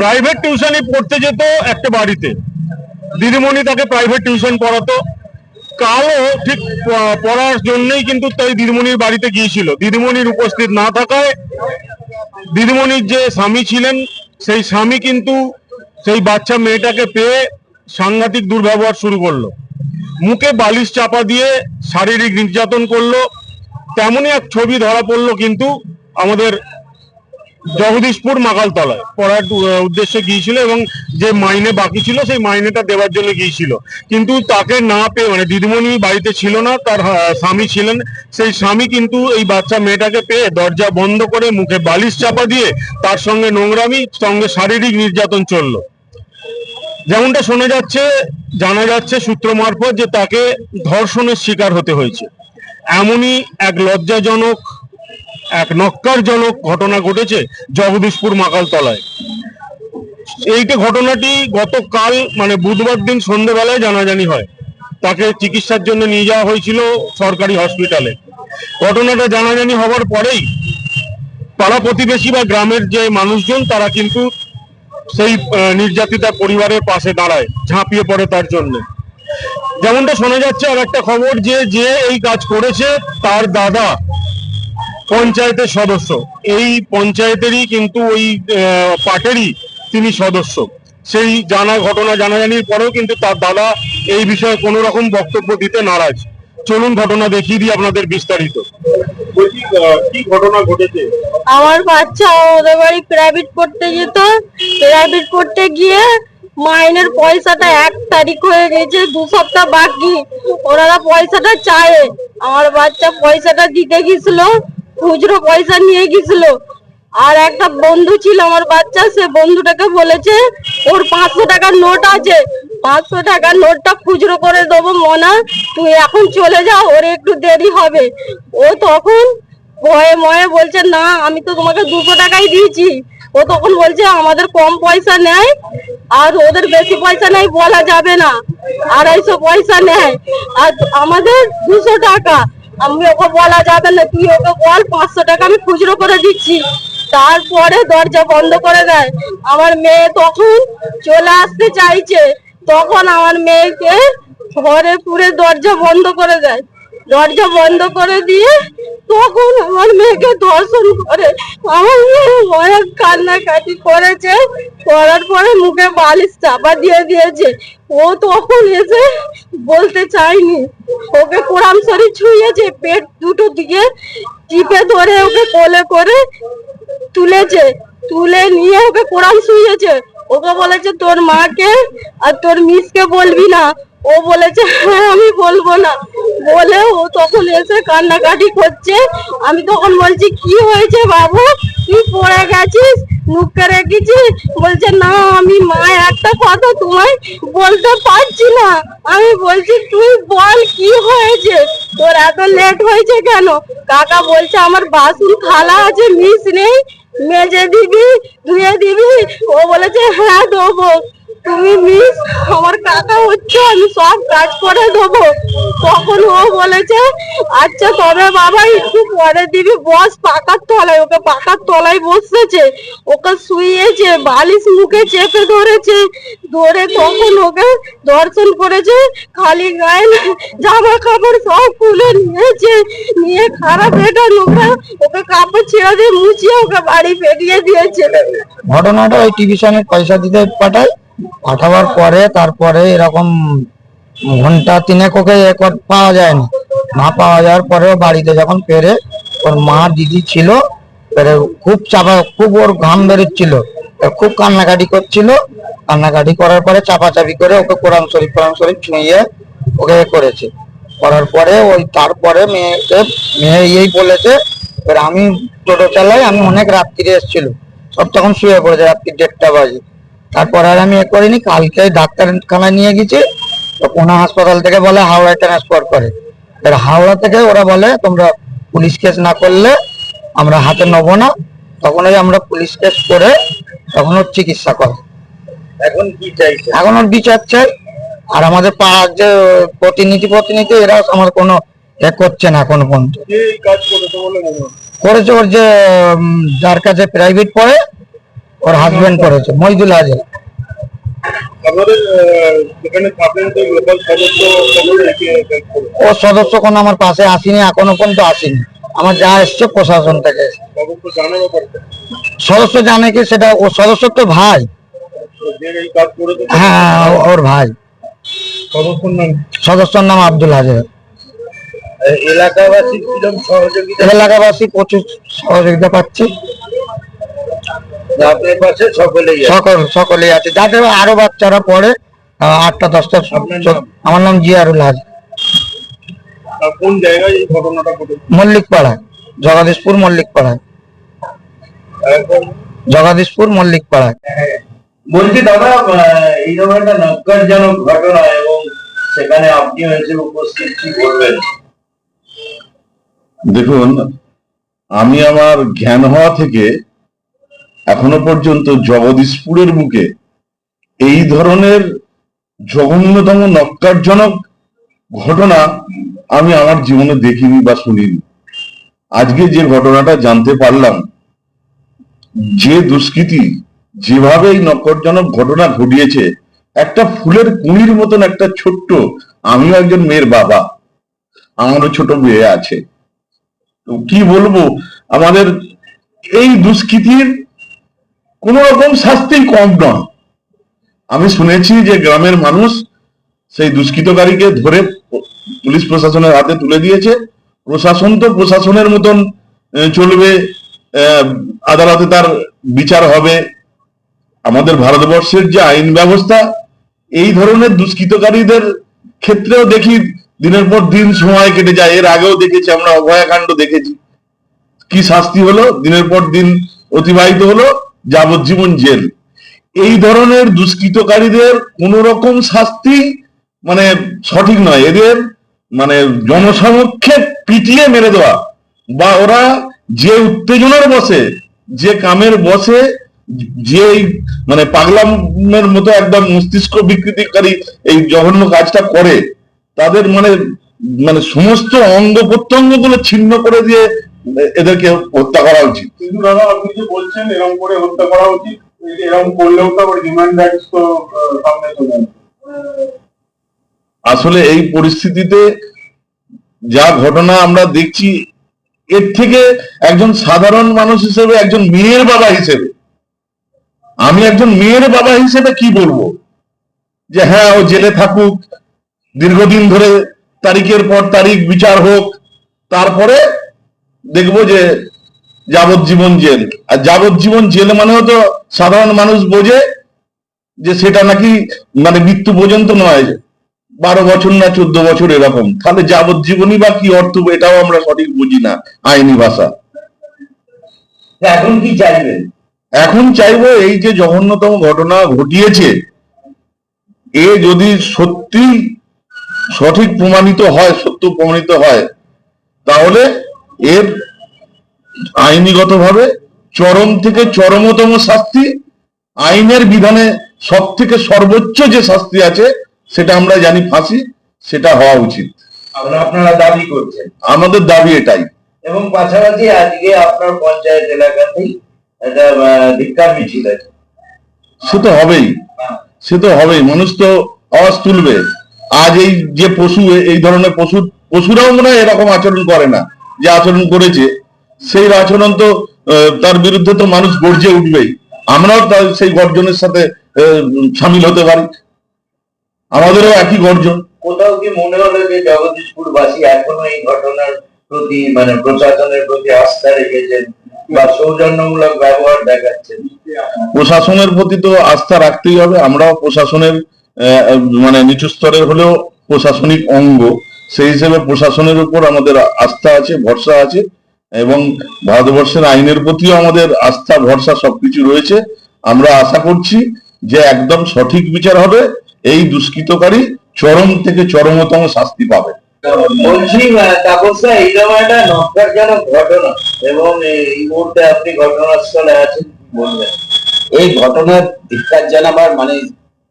Private টিউশনই পড়তে যেত একটা বাড়িতে। দিদিমণি তাকে প্রাইভেট টিউশন পড়াতো। কালও ঠিক পড়ার জন্যই কিন্তু তাই দিদিমণির বাড়িতে গিয়েছিল। দিদিমণির উপস্থিত না থাকায় দিদিমণির যে স্বামী ছিলেন, সেই স্বামী কিন্তু সেই বাচ্চা মেয়েটাকে পেয়ে সাংঘাতিক দুর্ব্যবহার শুরু করল। মুখে বালিশ চাপা দিয়ে শারীরিক নির্যাতন করল। তেমনই এক ছবি ধরা পড়ল কিন্তু আমাদের জগদীশপুর মাকালতলায় পড়ার উদ্দেশ্যে গিয়েছিল এবং যে মাইনে বাকি ছিল, সেই মাইনেটা দেওয়ার জন্য গিয়েছিল। কিন্তু তাকে না পেয়ে মানে দিদিমণি বাড়িতে ছিল না, তার স্বামী ছিলেন। সেই স্বামী কিন্তু এই বাচ্চা মেয়েটাকে পেয়ে দরজা বন্ধ করে মুখে বালিশ চাপা দিয়ে তার সঙ্গে নোংরামি, সঙ্গে শারীরিক নির্যাতন চলল। যেমনটা শোনা যাচ্ছে, জানা যাচ্ছে সূত্র মারফত যে তাকে ধর্ষণের শিকার হতে হয়েছে। এমনই এক লজ্জাজনক এক নক্কারজনক ঘটনা ঘটেছে জগদীশপুর মাকালতলায়। এইটা ঘটনাটি গতকাল মানে বুধবার দিন সন্ধ্যেবেলায় জানাজানি হয়। তাকে চিকিৎসার জন্য নিয়ে যাওয়া হয়েছিল সরকারি হসপিটালে। ঘটনাটা জানাজানি হওয়ার পরেই পাড়া প্রতিবেশী বা গ্রামের যে মানুষজন, তারা কিন্তু সেই নির্যাতিতা পরিবারের পাশে দাঁড়ায়, ঝাঁপিয়ে পড়ে তার জন্য। যেমনটা শোনা যাচ্ছে আর একটা খবর যে যে এই কাজ করেছে তার দাদা পঞ্চায়েতের সদস্য। এই পঞ্চায়েতেরই কিন্তু ওই পার্টেরই তিনি সদস্য। সেই জানা, ঘটনা জানাজানির পরেও কিন্তু তার দাদা এই বিষয়ে কোনো রকম বক্তব্য দিতে নারাজ। চলুন ঘটনা দেখিয়ে দিই আপনাদের বিস্তারিত। কি ঘটনা ঘটেছে? আমার বাচ্চা ওদের বাড়ি প্রাইভেট পড়তে যেত। প্রাইভেট পড়তে গিয়ে মাইনের পয়সাটা এক তারিখ হয়ে গেছে, দু সপ্তাহ বাকি। ওনারা পয়সাটা চায়। আমার বাচ্চা পয়সাটা দিতে গেছিল খুচরো পয়সা নিয়ে গেছিল। আর একটা বন্ধু ছিল আমার বাচ্চা, সে বন্ধুটাকে বলেছে, ওর পাঁচশো টাকার নোট আছে। পাঁচশো টাকার নোটটা খুচরো করে দেবো মনা। তুই এখন চলে যা, ওর একটু দেরি হবে। ও তখন ভয়ে ময়ে বলছে, না, আমি তো তোমাকে দুশো টাকাই দিয়েছি। ও তখন বলছে, আমাদের কম পয়সা নেয়, আর ওদের বেশি পয়সা নেয় বলা যাবে না। আড়াইশো পয়সা নেয়। আর আমাদের দুশো টাকা। আমি ওকে বলা যাবে না, তুই ওকে বল, পাঁচশো টাকা আমি খুচরো করে দিচ্ছি। তারপরে দরজা বন্ধ করে দেয়। আমার মেয়ে তখন চলে আসতে চাইছে, তখন আমার মেয়েকে ঘরে পুরে দরজা বন্ধ করে দেয়। দরজা বন্ধ করে দিয়ে তখন আমার মেয়েকে ধর্ষণ করে। আমার মেয়ে অনেক কান্নাকাটি করেছে। করার পরে মুখে বালিশ চাপা দিয়ে দিয়েছে। ও তখন এসে বলতে চায়নি, ওকে কোরআন শরীফ ছুঁয়েছে, পেট দুটো দিকে টিপে ধরে ওকে কোলে করে তুলেছে, তুলে নিয়ে ওকে কোরআন শুয়েছে ওকে বলেছে, তোর মাকে আর তোর মিসকে বলবি না ও বলেছে হ্যাঁ আমি বলব না। বলে ও তখন এসে কান্নাকাটি করছে। আমি তখন বলছি, কি হয়েছে বাবু? তুই পড়ে গেছিস? মুখে রেখেছিস? বলছে, না, আমি মা, একটা কথা তোমায় বলতে পারছি না। আমি বলছি, তুই বল, কি হয়েছে? তোর এত লেট হয়েছে কেন? কাকা বলছে, আমার বাসন থালা আছে মিস নেই। মেজে দিবি, ধুয়ে দিবি? ও বলেছে হ্যাঁ দেবো। তুমি মিস আমার কাকা হচ্ছে, আমি সব কাজ করে দেবো। তখন ও বলেছে আচ্ছা তবে বাবা, একটু পরে দিবি, বস পাকার তলায়। ওকে পাকার তলায় বসেছে, ওকে শুয়েছে, বালিশ মুখে চেপে ধরেছে, ধরে তখন ওকে দর্শন করেছে, খালি গায়ে জামা কাপড় সব খুলে নিয়েছে, নিয়ে খারাপ এটা নোংরা, ওকে কাপড় ছেড়ে দিয়ে মুছিয়ে ওকে বাড়ি ফেরিয়ে দিয়েছে। ঘটনাটা ওই টিভিশনে পয়সা দিতে পাঠায়? পাঠাবার পরে তারপরে এরকম ঘণ্টা তিনেক ওকে এ পাওয়া যায় না পাওয়া যাওয়ার পরে বাড়িতে যখন পেরে ওর মা দিদি ছিল ফেরে খুব চাপা, খুব ওর ঘাম বেরোচ্ছিল। খুব কান্নাকাটি করছিল। কান্নাকাটি করার পরে চাপাচাপি করে ওকে কোরআন শরীফ কোরআন শরীফ ছুঁয়ে ওকে করেছে। করার পরে ওই তারপরে মেয়েকে, মেয়ে এই বলেছে, এবার আমি টোটো চালাই, আমি অনেক রাত্রিরে এসেছিল। সব তখন শুয়ে পড়েছে, রাত্রি দেড়টা বাজে। তারপর আর আমি এ করিনি কালকে ডাক্তারখানায় নিয়ে গেছি তো কোনো হাসপাতাল থেকে বলে হাওড়ায় ট্রান্সফার করে। এবার হাওড়া থেকে ওরা বলে তোমরা পুলিশ কেস না করলে আমরা হাতে নেব না। তখন ওই আমরা পুলিশ কেস করে তখন ওর চিকিৎসা করে এখন কি চাইছে? এখন ওর বিচার চাই। আর আমাদের পাড়ার যে প্রতিনিধি প্রতিনিধি এরা আমার কোনো এ করছে না এখনও পর্যন্ত। করেছে ওর যে যার কাছে প্রাইভেট পড়ে ওর হাজবেন্ড করেছে মহিদুল সদস্য ও সদস্য কোনো আমার পাশে আসেনি এখনও পর্যন্ত আসেনি। আমার যা এসছে প্রশাসন থেকে সদস্য জানে কি সেটা ও সদস্য তো ভাই। হ্যাঁ ওর ভাই। সদস্যর নাম? আব্দুল হাজার। এলাকাবাসী এলাকাবাসী প্রচুর সহযোগিতা পাচ্ছে। আপনার পাশে সকলেই সকল সকলেই আছে। যাদের আরও বাচ্চারা পড়ে আটটা দশটা? আমার নাম জিয়ারুল হাজার কোন জায়গায় এই ঘটনাটা ঘটেছে? মল্লিক পাড়ায় জগদীশপুর মল্লিক জগদীশপুর মল্লিক বলছি দাদা আহ, এইরকম একটা নক্কারজনক ঘটনা এবং সেখানে আপনি হয়েছে উপস্থিত কি করবেন দেখুন আমি আমার জ্ঞান হওয়া থেকে এখনও পর্যন্ত জগদীশপুরের বুকে এই ধরনের জঘন্যতম নক্কারজনক ঘটনা আমি আমার জীবনে দেখিনি বা শুনিনি। আজকে যে ঘটনাটা জানতে পারলাম, যে দুষ্কৃতি যেভাবে এই নক্করজনক ঘটনা ঘটিয়েছে, একটা ফুলের কুঁড়ির মতন একটা ছোট্ট, আমিও একজন মেয়ের বাবা, আমারও ছোট মেয়ে আছে। তো কি বলব, আমাদের এই দুষ্কৃতির কোন রকম শাস্তি কম নয় আমি শুনেছি যে গ্রামের মানুষ সেই দুষ্কৃতকারীকে ধরে পুলিশ প্রশাসনের হাতে তুলে দিয়েছে। প্রশাসন তো প্রশাসনের মতন চলবে আদালতে তার বিচার হবে। আমাদের ভারতবর্ষের যে আইন ব্যবস্থা, এই ধরনের দুষ্কৃতকারীদের ক্ষেত্রেও দেখি দিনের পর দিন সময় কেটে যায়। এর আগেও দেখেছি, আমরা অভয়াকাণ্ড দেখেছি। কি শাস্তি হলো? দিনের পর দিন অতিবাহিত হলো। যাবজ্জীবন জেল। এই ধরনের দুষ্কৃতকারীদের কোন রকম শাস্তি মানে সঠিক নয়। এদের মানে জনসমক্ষে পিটিয়ে মেরে দেওয়া বা ওরা যে উত্তেজনার বসে, যে কামের বসে যে মানে পাগলামের মতো একদম মস্তিষ্ক বিকৃতিকারী এই জঘন্য কাজটা করে, তাদের মানে মানে সমস্ত অঙ্গ প্রত্যঙ্গগুলো ছিন্ন করে দিয়ে এদেরকে হত্যা করা উচিত। কিন্তু দাদা আপনি যে বলছেন এরকম করে হত্যা করা উচিত এরকম করলেও তো আবার হিউম্যান রাইটস তো সামনে চলে আসলে এই পরিস্থিতিতে যা ঘটনা আমরা দেখছি এর থেকে একজন সাধারণ মানুষ হিসেবে একজন মেয়ের বাবা হিসেবে আমি একজন মেয়ের বাবা হিসেবে কি বলব? যে হ্যাঁ ও জেলে থাকুক দীর্ঘদিন ধরে তারিখের পর তারিখ বিচার হোক তারপরে দেখব যে যাবজ্জীবন জেল। আর যাবজ্জীবন জেল মানেও তো সাধারণ মানুষ বোঝে যে সেটা নাকি মানে মৃত্যু পর্যন্ত নয় বারো বছর না চোদ্দ বছর এরকম। তাহলে যাবজ্জীবনই বা কি অর্থ এটাও আমরা সঠিক বুঝি না আইনি ভাষা। এখন কি চাইবেন এখন চাইব এই যে জঘন্যতম ঘটনা ঘটিয়েছে এ যদি সত্যি সঠিক প্রমাণিত হয় সত্য প্রমাণিত হয় তাহলে এর আইনিগতভাবে চরম থেকে চরমতম শাস্তি আইনের বিধানে সব থেকে সর্বোচ্চ যে শাস্তি আছে সেটা আমরা জানি ফাঁসি সেটা হওয়া উচিত। আপনারা দাবি করছেন। আমাদের দাবি এটাই। এবং পাশাপাশি আজকে আপনার পঞ্চায়েত এলাকাতেই একটা ধিক্কার মিছিল আছে। সে তো হবেই। সে তো হবেই। মানুষ তো আওয়াজ তুলবে। আজ এই যে পশু এই ধরনের পশু পশুরাও মনে হয় এরকম আচরণ করে না। যে আচরণ করেছে সেই আচরণ তো তার বিরুদ্ধে তো মানুষ গর্জে উঠবেই। আমরাও তার সেই গর্জনের সাথে সামিল হতে পারি। আমাদেরও একই গর্জন। কোথাও কি মনে হলো যে জগদীশপুর বাসী এখনও এই ঘটনার প্রতি মানে প্রশাসনের প্রতি আস্থা রেখেছেন বা সৌজন্যমূলক ব্যবহার দেখাচ্ছেন? প্রশাসনের প্রতি তো আস্থা রাখতেই হবে। আমরাও প্রশাসনের মানে নিচু স্তরের হলেও প্রশাসনিক অঙ্গ। সেই হিসেবে প্রশাসনের উপর আমাদের আস্থা আছে ভরসা আছে এবং ভারতবর্ষের আইনের প্রতিও আমাদের আস্থা ভরসা সবকিছু রয়েছে। আমরা আশা করছি যে একদম সঠিক বিচার হবে এই দুষ্কৃতকারী চরম থেকে চরমতম শাস্তি পাবে। বলছি আহ, তাপসদা এইরকম একটা ঘটনা এবং এই মুহূর্তে আপনি ঘটনাস্থলে আছেন বলবেন? এই ঘটনার ধিক্কার জানাবার মানে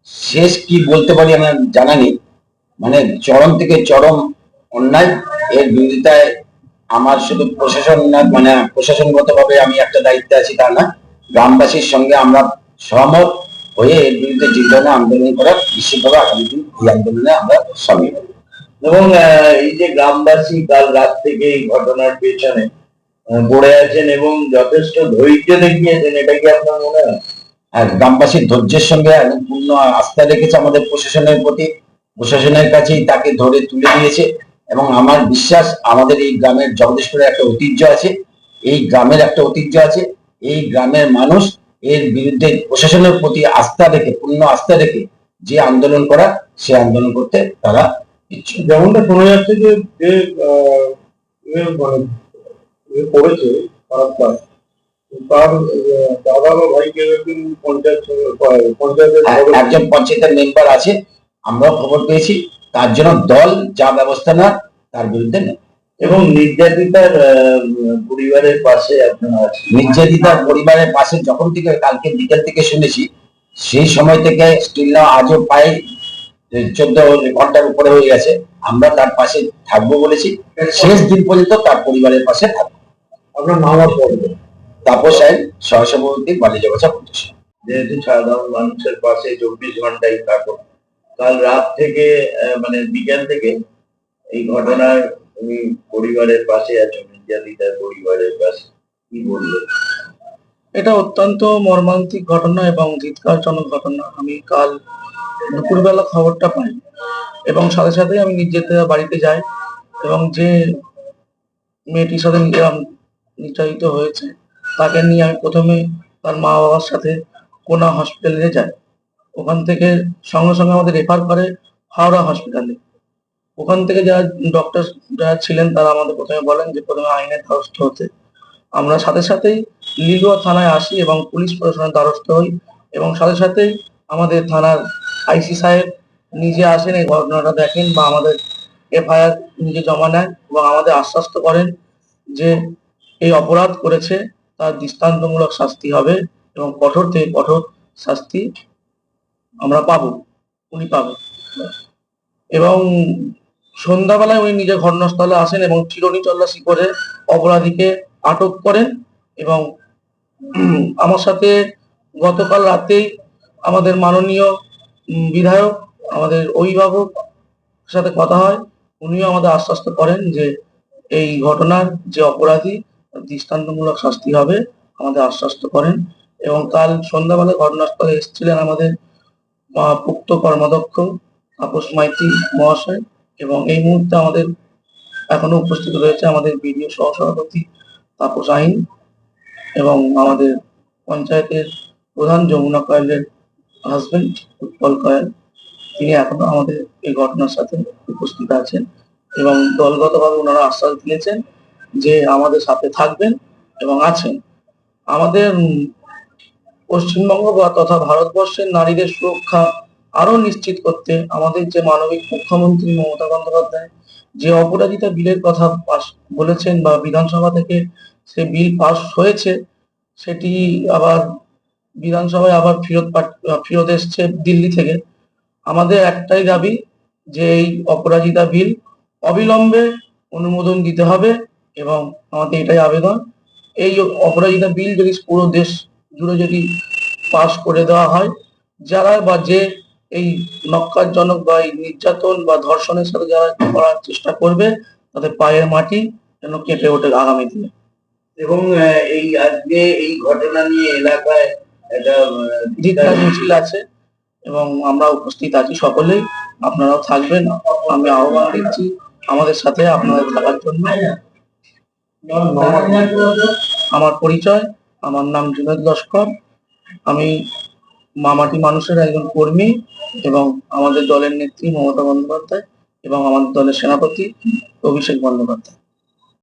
শেষ কি বলতে পারি আমার জানা নেই। মানে চরম থেকে চরম অন্যায়, এর বিরোধিতায় আমার শুধু প্রশাসন না মানে প্রশাসনগত ভাবে আমি একটা দায়িত্বে আছি তা না, গ্রামবাসীর সঙ্গে আমরা সহমত হয়ে এর বিরুদ্ধে যে ধরনের আন্দোলন করার নিশ্চিতভাবে আগামী দিন এই আন্দোলনে আমরা সামিল। এবং এই যে গ্রামবাসী কাল রাত থেকে এই ঘটনার পেছনে পড়ে আছেন এবং যথেষ্ট ধৈর্য দেখিয়েছেন, এটা কি আপনার মনে হয় আর গ্রামবাসীর ধৈর্যের সঙ্গে পূর্ণ আস্থা রেখেছে আমাদের প্রশাসনের প্রতি প্রশাসনের কাছেই তাকে ধরে তুলে দিয়েছে এবং আমার বিশ্বাস আমাদের এই গ্রামের জগদীশপুরের একটা ঐতিহ্য আছে এই গ্রামের একটা ঐতিহ্য আছে এই গ্রামের মানুষ এর বিরুদ্ধে প্রশাসনের প্রতি আস্থা রেখে পূর্ণ আস্থা রেখে যে আন্দোলন করা সে আন্দোলন করতে তারা যেমনটা শোনা যাচ্ছে যে মানে করেছে খারাপ কাজ। তার দাদা বা ভাই কেউ একজন পঞ্চায়েত পঞ্চায়েতের হ্যাঁ, একজন পঞ্চায়েতের মেম্বার আছে আমরাও খবর পেয়েছি তার জন্য দল যা ব্যবস্থা নেয় তার বিরুদ্ধে নেয়। এবং নির্যাতিতার পরিবারের পাশে আপনারা নির্যাতিতার পরিবারের পাশে যখন থেকে কালকে বিকেল থেকে শুনেছি সেই সময় থেকে স্টিল না আজও প্রায় চোদ্দ ঘণ্টার উপরে হয়ে গেছে। আমরা তার পাশে থাকব বলেছি। শেষ দিন পর্যন্ত তার পরিবারের পাশে থাকব। আপনার নাম তাপস আইন সহসভাপতি বাণিজ্য বাজার যেহেতু সাধারণ মানুষের পাশে চব্বিশ ঘন্টাই থাকো কাল রাত থেকে মানে বিকেল থেকে এই ঘটনার তুমি পরিবারের পাশে আছো নির্যাতিতার পরিবারের পাশে, কি বলব এটা অত্যন্ত মর্মান্তিক ঘটনা এবং ধিৎকারজনক ঘটনা। আমি কাল দুপুরবেলা খবরটা পাই এবং সাথে সাথে আমি নির্যাতিতা বাড়িতে যাই এবং যে মেয়েটির সাথে নির্যাতিত হয়েছে, তাকে নিয়ে আমি প্রথমে তার মা বাবার সাথে কোনা হসপিটালে যাই। ওখান থেকে সঙ্গে সঙ্গে আমাদের রেফার করে হাওড়া হসপিটালে ওখান থেকে যারা ডক্টর যারা ছিলেন তারা আমাদের প্রথমে বলেন যে প্রথমে আইনের দ্বারস্থ হতে। আমরা সাথে সাথেই লিলুয়া থানায় আসি এবং পুলিশ প্রশাসনের দ্বারস্থ হই এবং সাথে সাথেই আমাদের থানার আইসি সাহেব নিজে আসেন, এই ঘটনাটা দেখেন বা আমাদের এফআইআর নিজে জমা নেন এবং আমাদের আশ্বস্ত করেন যে এই অপরাধ করেছে, তার দৃষ্টান্তমূলক শাস্তি হবে এবং কঠোর থেকে কঠোর শাস্তি আমরা পাবো, উনি পাবেন এবং সন্ধ্যাবেলায় উনি নিজে ঘটনাস্থলে আসেন এবং চিরনি তল্লাশি করে অপরাধীকে আটক করেন এবং আমার সাথে গতকাল রাতেই আমাদের মাননীয় বিধায়ক, আমাদের অভিভাবক সাথে কথা হয়। উনিও আমাদের আশ্বস্ত করেন যে এই ঘটনার যে অপরাধী দৃষ্টান্তমূলক শাস্তি হবে। আমাদের আশ্বস্ত করেন এবং কাল সন্ধ্যাবেলা ঘটনাস্থলে এসেছিলেন আমাদের পুক্ত কর্মাধ্যক্ষ, তাপস মাইতি মহাশয় এবং এই মুহূর্তে আমাদের এখনও উপস্থিত রয়েছে আমাদের বিডিও সহসভাপতি তাপস আইন এবং আমাদের পঞ্চায়েতের প্রধান যমুনা কয়েলের হাজবেন্ড উৎপল কয়েল। তিনি এখনও আমাদের এই ঘটনার সাথে উপস্থিত আছেন এবং দলগতভাবে ওনারা আশ্বাস দিয়েছেন যে আমাদের সাথে থাকবেন এবং আছেন। আমাদের পশ্চিমবঙ্গ বা তথা ভারতবর্ষের নারীদের সুরক্ষা আরও নিশ্চিত করতে আমাদের যে মানবিক মুখ্যমন্ত্রী মমতা বন্দ্যোপাধ্যায়, যে অপরাজিতা বিলের কথা পাস বলেছেন বা বিধানসভা থেকে সে বিল পাস হয়েছে, সেটি আবার বিধানসভায় আবার ফেরত ফেরত এসছে দিল্লি থেকে। আমাদের একটাই দাবি যে এই অপরাজিতা বিল অবিলম্বে অনুমোদন দিতে হবে এবং আমাদের এটাই আবেদন। এই অপরাজিতা বিল যদি পুরো দেশ জুড়ে যদি পাস করে দেওয়া হয় যারা বা যে এই নক্কারজনক বা এই নির্যাতন বা ধর্ষণের সাথে যারা করার চেষ্টা করবে তাদের পায়ের মাটি যেন কেটে ওঠে আগামী দিনে। এবং এই আজকে এই ঘটনা নিয়ে এলাকায় একটা মিছিল আছে এবং আমরা উপস্থিত আছি সকলেই। আপনারাও থাকবেন। আমি আহ্বান দিচ্ছি আমাদের সাথে আপনাদের থাকার জন্য। আমার পরিচয়। আমার নাম জুনেদ লস্কর। আমি মামাটি মানুষের একজন কর্মী এবং আমাদের দলের নেত্রী মমতা বন্দ্যোপাধ্যায় এবং আমাদের দলের সেনাপতি অভিষেক বন্দ্যোপাধ্যায়।